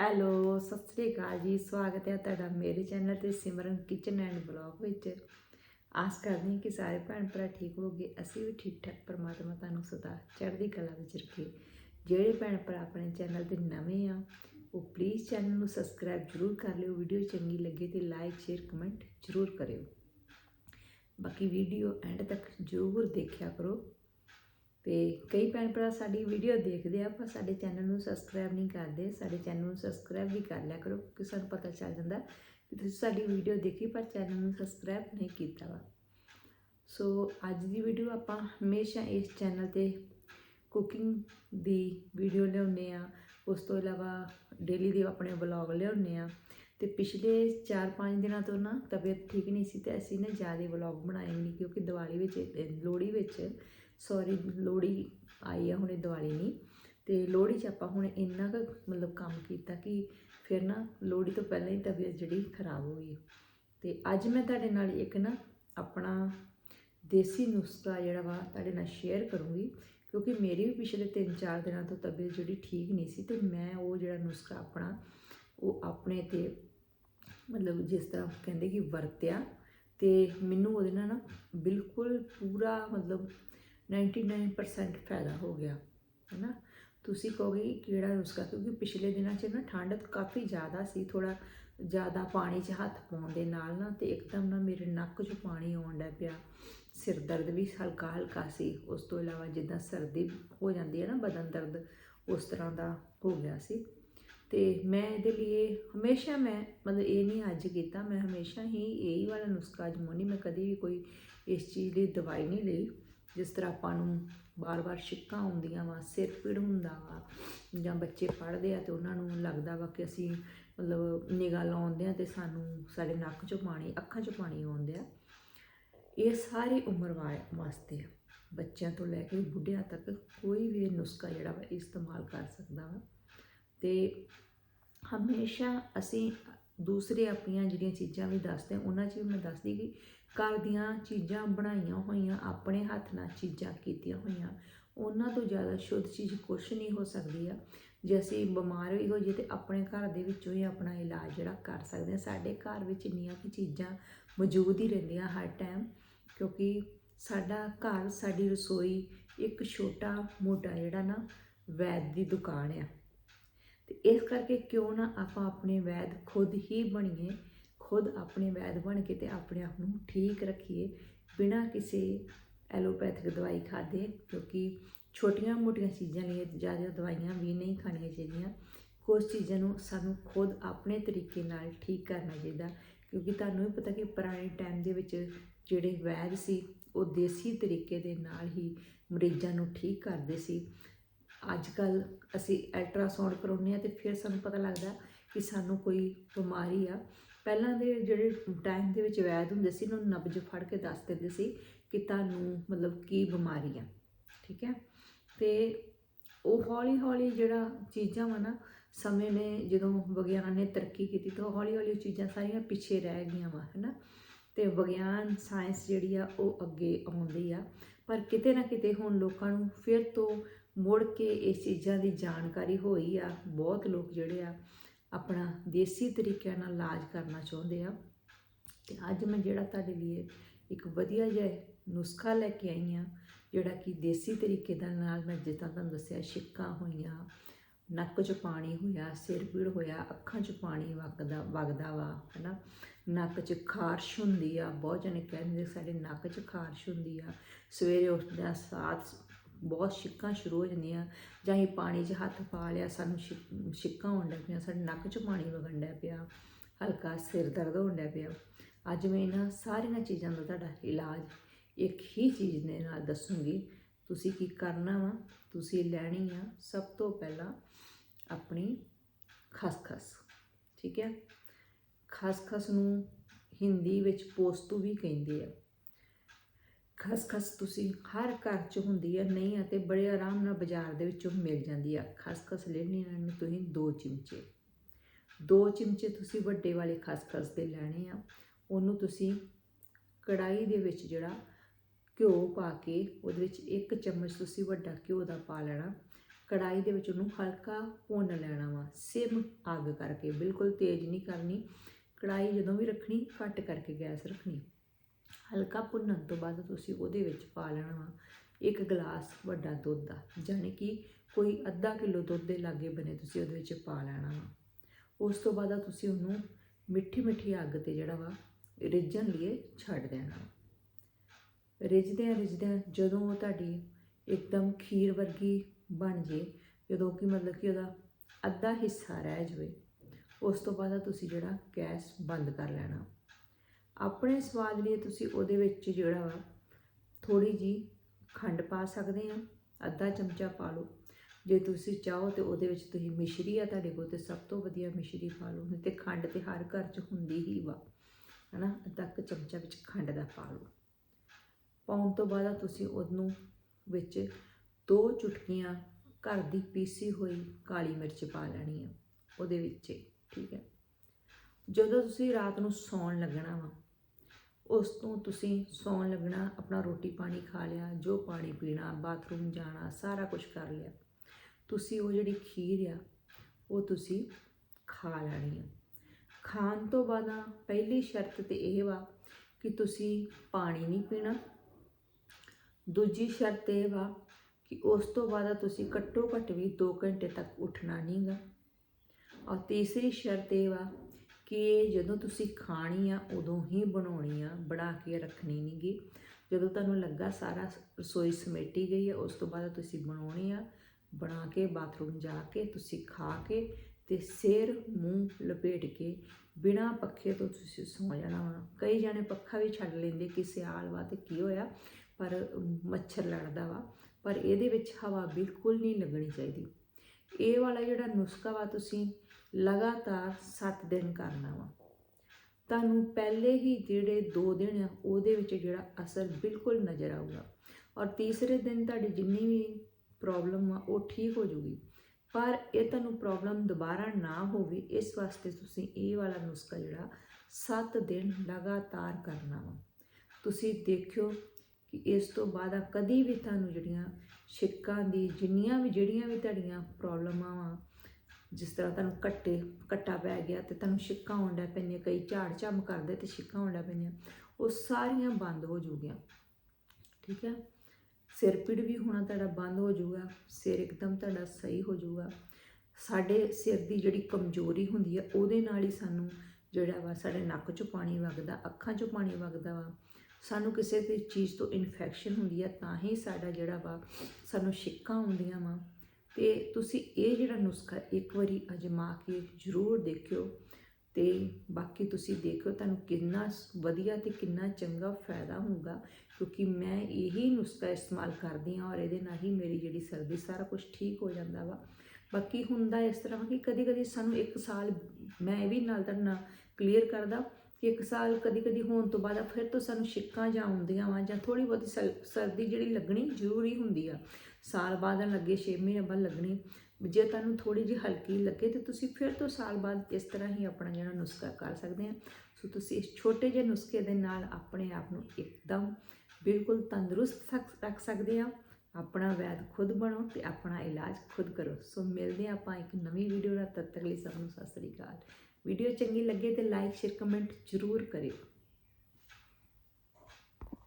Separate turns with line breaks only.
Hello, Sat Sri ਅਕਾਲ ਜੀ, ਸਵਾਗਤ ਹੈ ਤੁਹਾਡਾ ਮੇਰੇ ਚੈਨਲ ਤੇ ਸਿਮਰਨ ਕਿਚਨ ਐਂਡ ਬਲੌਗ ਵਿੱਚ। ਆਸ ਕਰਦੀ ਹਾਂ ਕਿ ਸਾਰੇ ਭੈਣ ਭਰਾ ਠੀਕ ਹੋਗੇ ਅਸੀਂ ਵੀ ਠੀਕ ਠਾਕ, ਪਰਮਾਤਮਾ ਤੁਹਾਨੂੰ ਸਦਾ ਚੜ੍ਹਦੀ ਕਲਾ ਵਿੱਚ ਰੱਖੇ। ਜਿਹੜੇ ਭੈਣ ਭਰਾ ਆਪਣੇ ਚੈਨਲ ਤੇ ਨਵੇਂ ਆ, ਉਹ ਪਲੀਜ਼ ਚੈਨਲ ਨੂੰ ਸਬਸਕ੍ਰਾਈਬ ਜ਼ਰੂਰ ਕਰ ਲਿਓ ਵੀਡੀਓ ਚੰਗੀ ਲੱਗੇ ਤੇ ਲਾਈਕ ਸ਼ੇਅਰ ਕਮੈਂਟ ਜ਼ਰੂਰ ਕਰਿਓ। ਬਾਕੀ ਵੀਡੀਓ ਐਂਡ ਤੱਕ ਜ਼ਰੂਰ ਦੇਖਿਆ ਕਰੋ। ਤੇ ਕਈ ਭੈਣ ਭਰਾ ਸਾਡੀ ਵੀਡੀਓ ਦੇਖਦੇ ਆ, ਪਰ ਸਾਡੇ ਚੈਨਲ ਨੂੰ ਸਬਸਕ੍ਰਾਈਬ ਨਹੀਂ ਕਰਦੇ। ਸਾਡੇ ਚੈਨਲ ਨੂੰ ਸਬਸਕ੍ਰਾਈਬ ਵੀ ਕਰ ਲਿਆ ਕਰੋ ਕਿ ਸਾਨੂੰ ਪਤਾ ਚੱਲ ਜਾਂਦਾ ਕਿ ਤੁਸੀਂ ਸਾਡੀ ਵੀਡੀਓ ਦੇਖੀ, ਪਰ ਚੈਨਲ ਨੂੰ ਸਬਸਕ੍ਰਾਈਬ ਨਹੀਂ ਕੀਤਾ ਵਾ। ਸੋ ਅੱਜ ਦੀ ਵੀਡੀਓ ਆਪਾਂ ਹਮੇਸ਼ਾ ਇਸ ਚੈਨਲ ਤੇ ਕੁਕਿੰਗ ਦੀ ਵੀਡੀਓ ਲਿਆਉਂਦੇ ਆ। ਉਸ ਤੋਂ ਇਲਾਵਾ ਡੇਲੀ ਦੇ ਆਪਣੇ ਵਲੌਗ ਲਿਆਉਂਦੇ ਆ। ਤੇ ਪਿਛਲੇ 4-5 ਦਿਨਾਂ ਤੋਂ ਨਾ ਤਬੀਅਤ ਠੀਕ ਨਹੀਂ ਸੀ ਤੇ ਅਸੀਂ ਨੇ ਜ਼ਿਆਦਾ ਵਲੌਗ ਬਣਾਏ ਨਹੀਂ, ਕਿਉਂਕਿ ਦੀਵਾਲੀ ਵਿੱਚ, ਲੋਹੜੀ ਵਿੱਚ ਸੌਰੀ, ਲੋਹੜੀ ਆਈ ਆ ਹੁਣੇ ਦੀਵਾਲੀ ਨਹੀਂ ਤੇ ਲੋਹੜੀ 'ਚ ਆਪਾਂ ਹੁਣ ਇੰਨਾ ਕੁ ਮਤਲਬ ਕੰਮ ਕੀਤਾ ਕਿ ਫਿਰ ਨਾ ਲੋਹੜੀ ਤੋਂ ਪਹਿਲਾਂ ਹੀ ਤਬੀਅਤ ਜਿਹੜੀ ਖਰਾਬ ਹੋ ਗਈ। ਤੇ ਅੱਜ ਮੈਂ ਤੁਹਾਡੇ ਨਾਲ ਇੱਕ ਨਾ ਆਪਣਾ ਦੇਸੀ ਨੁਸਖਾ ਜਿਹੜਾ ਵਾ ਤੁਹਾਡੇ ਨਾਲ ਸ਼ੇਅਰ ਕਰੂੰਗੀ, ਕਿਉਂਕਿ ਮੇਰੀ ਵੀ ਪਿਛਲੇ 3-4 ਦਿਨਾਂ ਤੋਂ ਤਬੀਅਤ ਜਿਹੜੀ ਠੀਕ ਨਹੀਂ ਸੀ ਤੇ ਮੈਂ ਉਹ ਜਿਹੜਾ ਨੁਸਖਾ ਆਪਣਾ, ਉਹ ਆਪਣੇ ਤੇ ਮਤਲਬ ਜਿਸ ਤਰ੍ਹਾਂ ਕਹਿੰਦੇ ਕਿ ਵਰਤਿਆ ਤੇ ਮੈਨੂੰ ਉਹਦੇ ਨਾਲ ਨਾ ਬਿਲਕੁਲ ਪੂਰਾ ਮਤਲਬ 99% ਫਾਇਦਾ ਹੋ ਗਿਆ, ਹੈਨਾ? ਤੁਸੀਂ ਕਹੋਗੇ ਕਿ ਕਿਹੜਾ ਨੁਸਖਾ? ਕਿਉਂਕਿ ਪਿਛਲੇ ਦਿਨਾਂ 'ਚ ਨਾ ਠੰਡ ਕਾਫੀ ਜ਼ਿਆਦਾ ਸੀ ਥੋੜਾ ਜ਼ਿਆਦਾ ਪਾਣੀ 'ਚ ਹੱਥ ਪਾਉਣ ਦੇ ਨਾਲ ਨਾ ਤੇ ਇੱਕਦਮ ਨਾ ਮੇਰੇ ਨੱਕ 'ਚ ਪਾਣੀ ਆਉਣ ਲੱਗ ਪਿਆ। ਸਿਰ ਦਰਦ ਵੀ ਹਲਕਾ ਹਲਕਾ ਸੀ। ਉਸ ਤੋਂ ਇਲਾਵਾ ਜਿੱਦਾਂ ਸਰਦੀ ਹੋ ਜਾਂਦੀ ਹੈ ਨਾ, ਬਦਨ ਦਰਦ, ਉਸ ਤਰ੍ਹਾਂ ਦਾ ਹੋ ਗਿਆ ਸੀ। ਤੇ ਮੈਂ ਇਹਦੇ ਲਈ ਹਮੇਸ਼ਾ ਮੈਂ, ਮਤਲਬ ਇਹ ਨਹੀਂ ਅੱਜ ਕੀਤਾ, ਮੈਂ ਹਮੇਸ਼ਾ ਹੀ ਇਹੀ ਵਾਲਾ ਨੁਸਖਾ ਅਜਮਾਉਣੀ ਮੈਂ ਕਦੀ ਵੀ ਕੋਈ ਇਸ ਚੀਜ਼ ਦੀ ਦਵਾਈ ਨਹੀਂ ਲਈ। ਜਿਸ ਤਰ੍ਹਾਂ ਆਪਾਂ ਨੂੰ ਬਾਰ-ਬਾਰ ਛਿੱਕਾਂ ਆਉਂਦੀਆਂ ਵਾ, ਸਿਰ ਪੀੜ ਹੁੰਦਾ ਵਾ, ਜਾਂ ਬੱਚੇ ਪੜ੍ਹਦੇ ਆ ਤੇ ਉਹਨਾਂ ਨੂੰ ਲੱਗਦਾ ਵਾ ਕਿ ਅਸੀਂ ਮਤਲਬ ਨਿਗਾਹ ਲਾਉਂਦੇ ਆ ਤੇ ਸਾਨੂੰ ਸਾਡੇ ਨੱਕ 'ਚੋਂ ਪਾਣੀ, ਅੱਖਾਂ 'ਚੋਂ ਪਾਣੀ ਆਉਂਦੇ ਆ। ਇਹ ਸਾਰੀ ਉਮਰ ਵਾ- ਵਾਸਤੇ ਆ। ਬੱਚਿਆਂ ਤੋਂ ਲੈ ਕੇ ਬੁੱਢਿਆਂ ਤੱਕ ਕੋਈ ਵੀ ਨੁਸਖਾ ਜਿਹੜਾ ਵਾ ਇਸਤੇਮਾਲ ਕਰ ਸਕਦਾ ਵਾ। ਤੇ ਹਮੇਸ਼ਾ ਅਸੀਂ ਦੂਸਰੇ ਆਪਣੀਆਂ ਜਿਹੜੀਆਂ ਚੀਜ਼ਾਂ ਵੀ ਦੱਸਦੇ ਹਾਂ ਉਹਨਾਂ 'ਚ ਵੀ ਮੈਂ ਦੱਸਦੀ ਕਿ ਘਰ ਦੀਆਂ ਚੀਜ਼ਾਂ ਬਣਾਈਆਂ ਹੋਈਆਂ, ਆਪਣੇ ਹੱਥ ਨਾਲ ਚੀਜ਼ਾਂ ਕੀਤੀਆਂ ਹੋਈਆਂ। ਉਹਨਾਂ ਤੋਂ ਜ਼ਿਆਦਾ ਸ਼ੁੱਧ ਚੀਜ਼ ਕੁਛ ਨਹੀਂ ਹੋ ਸਕਦੀ ਆ। ਜੇ ਅਸੀਂ ਬਿਮਾਰ ਵੀ ਹੋ ਜੇ ਤੇ ਆਪਣੇ ਘਰ ਦੇ ਵਿੱਚੋਂ ਹੀ ਆਪਣਾ ਇਲਾਜ ਜਿਹੜਾ ਕਰ ਸਕਦੇ ਹਾਂ। ਸਾਡੇ ਘਰ ਵਿੱਚ ਇੰਨੀਆਂ ਕੁ ਚੀਜ਼ਾਂ ਮੌਜੂਦ ਹੀ ਰਹਿੰਦੀਆਂ ਹਰ ਟਾਈਮ ਕਿਉਂਕਿ ਸਾਡਾ ਘਰ, ਸਾਡੀ ਰਸੋਈ ਇੱਕ ਛੋਟਾ ਮੋਟਾ ਜਿਹੜਾ ਨਾ ਵੈਦ ਦੀ ਦੁਕਾਨ ਆ। ਤੇ ਇਸ ਕਰਕੇ ਕਿਉਂ ਨਾ ਆਪਾਂ ਆਪਣੇ ਵੈਦ ਖੁਦ ਹੀ ਬਣੀਏ ਖੁਦ ਆਪਣੇ ਵੈਦ ਬਣ ਕੇ ਤੇ ਆਪਣੇ ਆਪ ਨੂੰ ਠੀਕ ਰੱਖੀਏ, ਬਿਨਾਂ ਕਿਸੇ ਐਲੋਪੈਥਿਕ ਦਵਾਈ ਖਾਦੇ ਕਿਉਂਕਿ ਛੋਟੀਆਂ ਮੋਟੀਆਂ ਚੀਜ਼ਾਂ ਲਈ ਜ਼ਿਆਦਾ ਦਵਾਈਆਂ ਵੀ ਨਹੀਂ ਖਾਣੀਆਂ ਚਾਹੀਦੀਆਂ। ਕੁਝ ਚੀਜ਼ਾਂ ਨੂੰ ਸਾਨੂੰ ਖੁਦ ਆਪਣੇ ਤਰੀਕੇ ਨਾਲ ਠੀਕ ਕਰਨਾ ਚਾਹੀਦਾ, ਕਿਉਂਕਿ ਤੁਹਾਨੂੰ ਵੀ ਪਤਾ ਕਿ ਪੁਰਾਣੇ ਟਾਈਮ ਦੇ ਵਿੱਚ ਜਿਹੜੇ ਵੈਦ ਸੀ, ਉਹ ਦੇਸੀ ਤਰੀਕੇ ਦੇ ਨਾਲ ਹੀ ਮਰੀਜ਼ਾਂ ਨੂੰ ਠੀਕ ਕਰਦੇ ਸੀ। ਅੱਜ ਕੱਲ ਅਸੀਂ ਅਲਟਰਾਸਾਊਂਡ ਕਰਾਉਂਦੇ ਆ ਤੇ ਫਿਰ ਸਾਨੂੰ ਪਤਾ ਲੱਗਦਾ ਕਿ ਸਾਨੂੰ ਕੋਈ ਬਿਮਾਰੀ ਆ। ਪਹਿਲਾਂ ਦੇ ਜਿਹੜੇ ਟਾਈਮ ਦੇ ਵਿੱਚ ਵੈਦ ਹੁੰਦੇ ਸੀ, ਉਹਨਾਂ ਨੂੰ ਨਬਜ ਫੜ ਕੇ ਦੱਸ ਦਿੰਦੇ ਸੀ ਕਿ ਤੁਹਾਨੂੰ ਮਤਲਬ ਕੀ ਬਿਮਾਰੀ ਆ, ਠੀਕ ਹੈ? ਤੇ ਉਹ ਹੌਲੀ ਹੌਲੀ ਜਿਹੜਾ ਚੀਜ਼ਾਂ ਵਾ ਨਾ, ਸਮੇਂ ਨੇ ਜਦੋਂ ਵਿਗਿਆਨ ਨੇ ਤਰੱਕੀ ਕੀਤੀ, ਤਾਂ ਹੌਲੀ ਹੌਲੀ ਉਹ ਚੀਜ਼ਾਂ ਸਾਰੀਆਂ ਪਿੱਛੇ ਰਹਿ ਗਈਆਂ ਵਾ, ਹੈਨਾ? ਤੇ ਵਿਗਿਆਨ ਸਾਇੰਸ ਜਿਹੜੀ ਆ, ਉਹ ਅੱਗੇ ਆਉਂਦੀ ਆ। ਪਰ ਕਿਤੇ ਨਾ ਕਿਤੇ ਹੁਣ ਲੋਕਾਂ ਨੂੰ ਫਿਰ ਤੋਂ ਮੁੜ ਕੇ ਇਸ ਚੀਜ਼ਾਂ ਦੀ ਜਾਣਕਾਰੀ ਹੋਈ ਆ, ਬਹੁਤ ਲੋਕ ਜਿਹੜੇ ਆ ਆਪਣਾ ਦੇਸੀ ਤਰੀਕਿਆਂ ਨਾਲ ਇਲਾਜ ਕਰਨਾ ਚਾਹੁੰਦੇ ਆ। ਤੇ ਅੱਜ ਮੈਂ ਜਿਹੜਾ ਤੁਹਾਡੇ ਲਈ ਇੱਕ ਵਧੀਆ ਜਿਹਾ ਨੁਸਖਾ ਲੈ ਕੇ ਆਈ ਆ ਜਿਹੜਾ ਕਿ ਦੇਸੀ ਤਰੀਕੇ ਦੇ ਨਾਲ ਮੈਂ ਜਿੱਦਾਂ ਤੁਹਾਨੂੰ ਦੱਸਿਆ, ਛਿੱਕਾਂ ਹੋਈਆਂ, ਨੱਕ 'ਚ ਪਾਣੀ ਹੋਇਆ, ਸਿਰ ਪੀੜ ਹੋਇਆ, ਅੱਖਾਂ 'ਚ ਪਾਣੀ ਵਗਦਾ ਵਗਦਾ ਵਾ, ਹਨਾ? ਨੱਕ 'ਚ ਖਾਰਸ਼ ਹੁੰਦੀ ਆ, ਬਹੁਤ ਜਣੇ ਕਹਿੰਦੇ ਸਾਡੇ ਨੱਕ 'ਚ ਖਾਰਸ਼ ਹੁੰਦੀ ਆ। ਸਵੇਰੇ ਉੱਠਦਿਆਂ ਸਾਥ ਬਹੁਤ ਛਿੱਕਾਂ ਸ਼ੁਰੂ ਹੋ ਜਾਂਦੀਆਂ। ਜਾਂ ਅਸੀਂ ਪਾਣੀ 'ਚ ਹੱਥ ਪਾ ਲਿਆ, ਸਾਨੂੰ ਛਿ- ਛਿੱਕਾਂ ਹੋਣ ਲੱਗ ਪਈਆਂ, ਸਾਡੇ ਨੱਕ 'ਚ ਪਾਣੀ ਵਗਣ ਡਿਆ ਪਿਆ, ਹਲਕਾ ਸਿਰ ਦਰਦ ਹੋਣ ਡਿਆ ਪਿਆ। ਅੱਜ ਮੈਂ ਇਹਨਾਂ ਸਾਰੀਆਂ ਚੀਜ਼ਾਂ ਦਾ ਤੁਹਾਡਾ ਇਲਾਜ ਇੱਕ ਹੀ ਚੀਜ਼ ਦੇ ਨਾਲ ਦੱਸੂਗੀ। ਤੁਸੀਂ ਕੀ ਕਰਨਾ ਵਾ, ਤੁਸੀਂ ਲੈਣੀ ਆ ਸਭ ਤੋਂ ਪਹਿਲਾਂ ਆਪਣੀ ਖਸਖਸ, ਠੀਕ ਹੈ? ਖਸਖਸ ਨੂੰ ਹਿੰਦੀ ਵਿੱਚ ਪੋਸਤੂ ਵੀ ਕਹਿੰਦੇ ਆ। ਖਸਖਸ ਤੁਸੀਂ ਹਰ ਘਰ 'ਚ ਹੁੰਦੀ ਹੈ ਨਹੀਂ ਅਤੇ ਬੜੇ ਆਰਾਮ ਨਾਲ ਬਾਜ਼ਾਰ ਦੇ ਵਿੱਚੋਂ ਮਿਲ ਜਾਂਦੀ ਆ। ਖਸਖਸ ਲੈਣੀ ਹੈ ਤੁਸੀਂ 2 ਚਮਚੇ। 2 ਚਮਚੇ ਤੁਸੀਂ ਵੱਡੇ ਵਾਲੇ ਖਸਖਸ ਦੇ ਲੈਣੇ ਆ। ਉਹਨੂੰ ਤੁਸੀਂ ਕੜਾਈ ਦੇ ਵਿੱਚ ਜਿਹੜਾ ਘਿਓ ਪਾ ਕੇ ਉਹਦੇ ਵਿੱਚ ਇੱਕ ਚਮਚ ਤੁਸੀਂ ਵੱਡਾ ਘਿਓ ਦਾ ਪਾ ਲੈਣਾ। ਕੜਾਈ ਦੇ ਵਿੱਚ ਉਹਨੂੰ ਹਲਕਾ ਭੁੰਨ ਲੈਣਾ ਵਾ। ਸਿਮ ਅੱਗ ਕਰਕੇ, ਬਿਲਕੁਲ ਤੇਜ਼ ਨਹੀਂ ਕਰਨੀ। ਕੜਾਈ ਜਦੋਂ ਵੀ ਰੱਖਣੀ, ਘੱਟ ਕਰਕੇ ਗੈਸ ਰੱਖਣੀ। ਹਲਕਾ ਭੁੰਨਣ ਤੋਂ ਬਾਅਦ ਤੁਸੀਂ ਉਹਦੇ ਵਿੱਚ ਪਾ ਲੈਣਾ ਵਾ। ਇੱਕ ਗਲਾਸ ਵੱਡਾ ਦੁੱਧ ਦਾ ਯਾਨੀ ਕਿ ਕੋਈ ਅੱਧਾ ਕਿਲੋ ਦੁੱਧ ਦੇ ਲਾਗੇ ਬਣੇ ਤੁਸੀਂ ਉਹਦੇ ਵਿੱਚ ਪਾ ਲੈਣਾ ਵਾ। ਉਸ ਤੋਂ ਬਾਅਦ ਤੁਸੀਂ ਉਹਨੂੰ ਮਿੱਠੀ ਮਿੱਠੀ ਅੱਗ ਤੇ ਜਿਹੜਾ ਵਾ, ਰਿੱਝਣ ਲਈ ਛੱਡ ਦੇਣਾ ਵਾ। ਰਿੱਝਦਿਆਂ ਰਿੱਝਦਿਆਂ ਜਦੋਂ ਉਹ ਤੁਹਾਡੀ ਇੱਕਦਮ ਖੀਰ ਵਰਗੀ ਬਣ ਜੇ, ਜਦੋਂ ਕਿ ਮਤਲਬ ਕਿ ਉਹਦਾ ਅੱਧਾ ਹਿੱਸਾ ਰਹਿ ਜਾਵੇ, ਉਸ ਤੋਂ ਬਾਅਦ ਤੁਸੀਂ ਜਿਹੜਾ ਗੈਸ ਬੰਦ ਕਰ ਲੈਣਾ। ਆਪਣੇ ਸਵਾਦ ਲਈ ਤੁਸੀਂ ਉਹਦੇ ਵਿੱਚ ਜਿਹੜਾ ਵਾ ਥੋੜੀ ਜੀ ਖੰਡ ਪਾ ਸਕਦੇ ਆ ਅੱਧਾ ਚਮਚਾ ਪਾ ਲਓ। ਜੇ ਤੁਸੀਂ ਚਾਹੋ ਤੇ ਉਹਦੇ ਵਿੱਚ ਤੁਸੀਂ ਮਿਸ਼ਰੀ ਆ ਤੁਹਾਡੇ ਕੋਲ ਤੇ ਸਭ ਤੋਂ ਵਧੀਆ ਮਿਸ਼ਰੀ ਪਾ ਲਓ, ਨਹੀਂ ਤੇ ਖੰਡ ਤੇ ਹਰ ਘਰ 'ਚ ਹੁੰਦੀ ਹੀ ਵਾ, ਹਨਾ? ਅੱਧਾ ਕੁ ਚਮਚਾ ਵਿੱਚ ਖੰਡ ਦਾ ਪਾ ਲਓ। ਪਾਉਣ ਤੋਂ ਬਾਅਦ ਤੁਸੀਂ ਉਹਨੂੰ ਵਿੱਚ ਦੋ ਚੁਟਕੀਆਂ ਘਰ ਦੀ ਪੀਸੀ ਹੋਈ ਕਾਲੀ ਮਿਰਚ ਪਾ ਲੈਣੀ ਆ ਉਹਦੇ ਵਿੱਚ, ਠੀਕ ਹੈ? ਜਦੋਂ ਤੁਸੀਂ ਰਾਤ ਨੂੰ ਸੌਣ ਲੱਗਣਾ ਵਾ ਉਸ ਤੋਂ ਤੁਸੀਂ ਸੌਣ ਲੱਗਣਾ, ਆਪਣਾ ਰੋਟੀ ਪਾਣੀ ਖਾ ਲਿਆ, ਜੋ ਪਾਣੀ ਪੀਣਾ, ਬਾਥਰੂਮ ਜਾਣਾ, ਸਾਰਾ ਕੁਝ ਕਰ ਲਿਆ। ਤੁਸੀਂ ਉਹ ਜਿਹੜੀ ਖੀਰ ਆ, ਉਹ ਤੁਸੀਂ ਖਾ ਲੈਣੀ ਆ। ਖਾਣ ਤੋਂ ਬਾਅਦ ਪਹਿਲੀ ਸ਼ਰਤ ਤੇ ਇਹ ਵਾ ਕਿ ਤੁਸੀਂ ਪਾਣੀ ਨਹੀਂ ਪੀਣਾ। ਦੂਜੀ ਸ਼ਰਤ ਇਹ ਵਾ ਕਿ ਉਸ ਤੋਂ ਬਾਅਦ ਤੁਸੀਂ ਘੱਟੋ ਘੱਟ ਵੀ 2 ਘੰਟੇ ਤੱਕ ਉੱਠਣਾ ਨਹੀਂਗਾ ਔਰ ਤੀਸਰੀ ਸ਼ਰਤ ਇਹ ਵਾ ਕਿ ਇਹ ਜਦੋਂ ਤੁਸੀਂ ਖਾਣੀ ਆ, ਉਦੋਂ ਹੀ ਬਣਾਉਣੀ ਆ, ਬਣਾ ਕੇ ਰੱਖਣੀ ਨਹੀਂਗੀ ਜਦੋਂ ਤੁਹਾਨੂੰ ਲੱਗਾ ਸਾਰਾ ਰਸੋਈ ਸਮੇਟੀ ਗਈ ਹੈ ਉਸ ਤੋਂ ਬਾਅਦ ਤੁਸੀਂ ਬਣਾਉਣੀ ਆ, ਬਣਾ ਕੇ ਬਾਥਰੂਮ ਜਾ ਕੇ ਤੁਸੀਂ ਖਾ ਕੇ ਤੇ ਸਿਰ, ਮੂੰਹ ਲਪੇਟ ਕੇ ਬਿਨਾ ਪੱਖੇ ਤੋਂ ਤੁਸੀਂ ਸੌ ਜਾਣਾ ਵਾ। ਕਈ ਜਾਣੇ ਪੱਖਾ ਵੀ ਛੱਡ ਲੈਂਦੇ ਕਿ ਸਿਆਲ ਵਾ ਤੇ ਕੀ ਹੋਇਆ, ਪਰ ਮੱਛਰ ਲੜਦਾ ਵਾ। ਪਰ ਇਹਦੇ ਵਿੱਚ ਹਵਾ ਬਿਲਕੁਲ ਨਹੀਂ ਲੱਗਣੀ ਚਾਹੀਦੀ। ਇਹ ਵਾਲਾ ਜਿਹੜਾ ਨੁਸਖਾ ਵਾ ਤੁਸੀਂ ਲਗਾਤਾਰ 7 ਦਿਨ ਕਰਨਾ ਵਾ। ਤੁਹਾਨੂੰ ਪਹਿਲੇ ਹੀ ਜਿਹੜੇ 2 ਦਿਨ ਆ, ਉਹਦੇ ਵਿੱਚ ਜਿਹੜਾ ਅਸਰ ਬਿਲਕੁਲ ਨਜ਼ਰ ਆਊਗਾ। ਔਰ ਤੀਸਰੇ ਦਿਨ ਤੁਹਾਡੀ ਜਿੰਨੀ ਵੀ ਪ੍ਰੋਬਲਮ ਆ, ਉਹ ਠੀਕ ਹੋ ਜੂਗੀ ਪਰ ਇਹ ਤੁਹਾਨੂੰ ਪ੍ਰੋਬਲਮ ਦੁਬਾਰਾ ਨਾ ਹੋਵੇ, ਇਸ ਵਾਸਤੇ ਤੁਸੀਂ ਇਹ ਵਾਲਾ ਨੁਸਖਾ ਜਿਹੜਾ 7 ਦਿਨ ਲਗਾਤਾਰ ਕਰਨਾ ਵਾ। ਤੁਸੀਂ ਦੇਖਿਓ ਕਿ ਇਸ ਤੋਂ ਬਾਅਦ ਆ ਕਦੀ ਵੀ ਤੁਹਾਨੂੰ ਜਿਹੜੀਆਂ ਛਿੱਕਾਂ ਦੀ, ਜਿੰਨੀਆਂ ਵੀ, ਜਿਹੜੀਆਂ ਵੀ ਤੁਹਾਡੀਆਂ ਪ੍ਰੋਬਲਮਾਂ ਵਾ ਜਿਸ ਤਰ੍ਹਾਂ ਤੁਹਾਨੂੰ ਕੱਟੇ, ਕੱਟਾ ਪੈ ਗਿਆ ਤੇ ਤੁਹਾਨੂੰ ਛਿੱਕਾਂ ਲੱਗ ਪੈਂਦੀਆਂ ਕਈ ਝਾੜ ਝੰਮ ਕਰਦੇ ਤੇ ਛਿੱਕਾਂ ਲੱਗ ਪੈਂਦੀਆਂ ਉਹ ਸਾਰੀਆਂ ਬੰਦ ਹੋ ਜੂਗੀਆਂ ਠੀਕ ਹੈ? ਸਿਰ ਪੀੜ ਵੀ ਹੋਣਾ ਤੁਹਾਡਾ ਬੰਦ ਹੋ ਜਾਊਗਾ, ਸਿਰ ਇੱਕਦਮ ਤੁਹਾਡਾ ਸਹੀ ਹੋ ਜਾਊਗਾ। ਸਾਡੇ ਸਿਰ ਦੀ ਜਿਹੜੀ ਕਮਜ਼ੋਰੀ ਹੁੰਦੀ ਹੈ, ਉਹਦੇ ਨਾਲ ਹੀ ਸਾਨੂੰ ਜਿਹੜਾ ਵਾ ਸਾਡੇ ਨੱਕ 'ਚੋਂ ਪਾਣੀ ਵਗਦਾ, ਅੱਖਾਂ 'ਚੋਂ ਪਾਣੀ ਵਗਦਾ ਵਾ, ਸਾਨੂੰ ਕਿਸੇ ਵੀ ਚੀਜ਼ ਤੋਂ ਇਨਫੈਕਸ਼ਨ ਹੁੰਦੀ ਹੈ, ਤਾਂ ਹੀ ਸਾਡਾ ਜਿਹੜਾ ਵਾ ਸਾਨੂੰ ਛਿੱਕਾਂ ਆਉਂਦੀਆਂ ਵਾ। ਤੇ ਤੁਸੀਂ ਇਹ ਜਿਹੜਾ ਨੁਸਖਾ ਇੱਕ ਵਾਰੀ ਅਜਮਾ ਕੇ ਜ਼ਰੂਰ ਦੇਖਿਓ ਤੇ ਬਾਕੀ ਤੁਸੀਂ ਦੇਖੋ ਤੁਹਾਨੂੰ ਕਿੰਨਾ ਸ- ਵਧੀਆ ਤੇ ਕਿੰਨਾ ਚੰਗਾ ਫਾਇਦਾ ਹੋਊਗਾ, ਕਿਉਂਕਿ ਮੈਂ ਇਹੀ ਨੁਸਖਾ ਇਸਤੇਮਾਲ ਕਰਦੀ ਹਾਂ ਔਰ ਇਹਦੇ ਨਾਲ ਹੀ ਮੇਰੀ ਜਿਹੜੀ ਸਰਦੀ ਸਾਰਾ ਕੁਝ ਠੀਕ ਹੋ ਜਾਂਦਾ ਵਾ। ਬਾਕੀ ਹੁੰਦਾ ਇਸ ਤਰ੍ਹਾਂ ਕਿ ਕਦੇ ਕਦੀ ਸਾਨੂੰ ਇੱਕ ਸਾਲ ਮੈਂ ਇਹ ਵੀ ਨਾਲ ਤੁਹਾਡੇ ਨਾਲ ਕਲੀਅਰ ਕਰਦਾ ਕਿ ਇੱਕ ਸਾਲ ਕਦੀ ਕਦੀ ਹੋਣ ਤੋਂ ਬਾਅਦ ਫਿਰ ਤੋਂ ਸਾਨੂੰ ਛਿੱਕਾਂ ਜਾਂ ਆਉਂਦੀਆਂ ਵਾ ਜਾਂ ਥੋੜੀ ਬਹੁਤੀ ਸਲ- ਸਰਦੀ ਜਿਹੜੀ ਲੱਗਣੀ ਜ਼ਰੂਰੀ ਹੁੰਦੀ ਆ। ਸਾਲ ਬਾਅਦ ਲੱਗੇ 6 ਮਹੀਨੇ ਬਾਅਦ ਲੱਗਣੀ। ਜੇ ਤੁਹਾਨੂੰ ਥੋੜੀ ਜਿਹੀ ਹਲਕੀ ਲੱਗੇ ਤੇ ਤੁਸੀਂ ਫਿਰ ਤੋਂ ਸਾਲ ਬਾਅਦ ਇਸ ਤਰ੍ਹਾਂ ਹੀ ਆਪਣਾ ਜਿਹੜਾ ਨੁਸਖਾ ਕਰ ਸਕਦੇ ਆ। ਸੋ ਤੁਸੀਂ ਇਸ ਛੋਟੇ ਜਿਹੇ ਨੁਸਖੇ ਦੇ ਨਾਲ ਆਪਣੇ ਆਪ ਨੂੰ ਇੱਕਦਮ ਬਿਲਕੁਲ ਤੰਦਰੁਸਤ ਰੱਖ- ਰੱਖ ਸਕਦੇ ਆ। ਆਪਣਾ ਵੈਦ ਖੁਦ ਬਣੋ ਤੇ ਆਪਣਾ ਇਲਾਜ ਖੁਦ ਕਰੋ। ਸੋ ਮਿਲਦੇ ਹਾਂ ਆਪਾਂ ਇੱਕ ਨਵੀਂ ਵੀਡੀਓ ਨਾਲ, ਤਦ ਤੱਕ ਲਈ ਸਭ ਨੂੰ ਸਤਿ ਸ੍ਰੀ ਅਕਾਲ। ਵੀਡੀਓ ਚੰਗੀ ਲੱਗੇ ਤੇ ਲਾਈਕ ਸ਼ੇਅਰ ਕਮੈਂਟ ਜ਼ਰੂਰ ਕਰਿਓ।